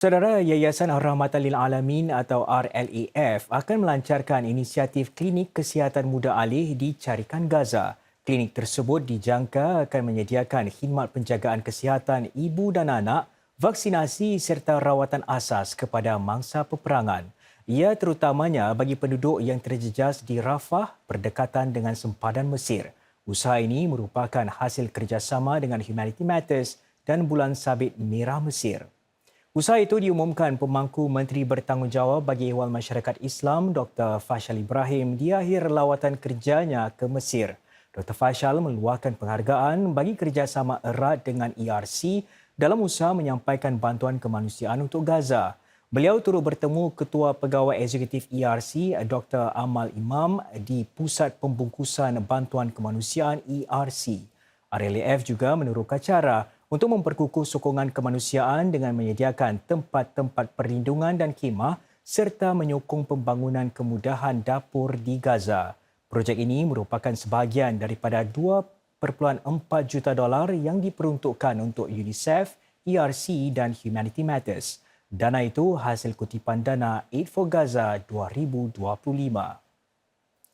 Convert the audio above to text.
Saudara Yayasan Rahmatan Lil Alamin atau RLAF akan melancarkan inisiatif klinik kesihatan muda alih di Carikan Gaza. Klinik tersebut dijangka akan menyediakan khidmat penjagaan kesihatan ibu dan anak, vaksinasi serta rawatan asas kepada mangsa peperangan. Ia terutamanya bagi penduduk yang terjejas di Rafah berdekatan dengan sempadan Mesir. Usaha ini merupakan hasil kerjasama dengan Humanity Matters dan Bulan Sabit Merah Mesir. Usaha itu diumumkan pemangku Menteri Bertanggungjawab bagi Ehwal Masyarakat Islam Dr. Fashal Ibrahim di akhir lawatan kerjanya ke Mesir. Dr. Fashal meluahkan penghargaan bagi kerjasama erat dengan ERC dalam usaha menyampaikan bantuan kemanusiaan untuk Gaza. Beliau turut bertemu Ketua Pegawai Eksekutif ERC Dr. Amal Imam di Pusat Pembungkusan Bantuan Kemanusiaan ERC. RLAF juga meneroka cara untuk memperkukuh sokongan kemanusiaan dengan menyediakan tempat-tempat perlindungan dan khemah serta menyokong pembangunan kemudahan dapur di Gaza. Projek ini merupakan sebahagian daripada 2.4 juta dolar yang diperuntukkan untuk UNICEF, ERC dan Humanity Matters. Dana itu hasil kutipan dana Aid for Gaza 2025.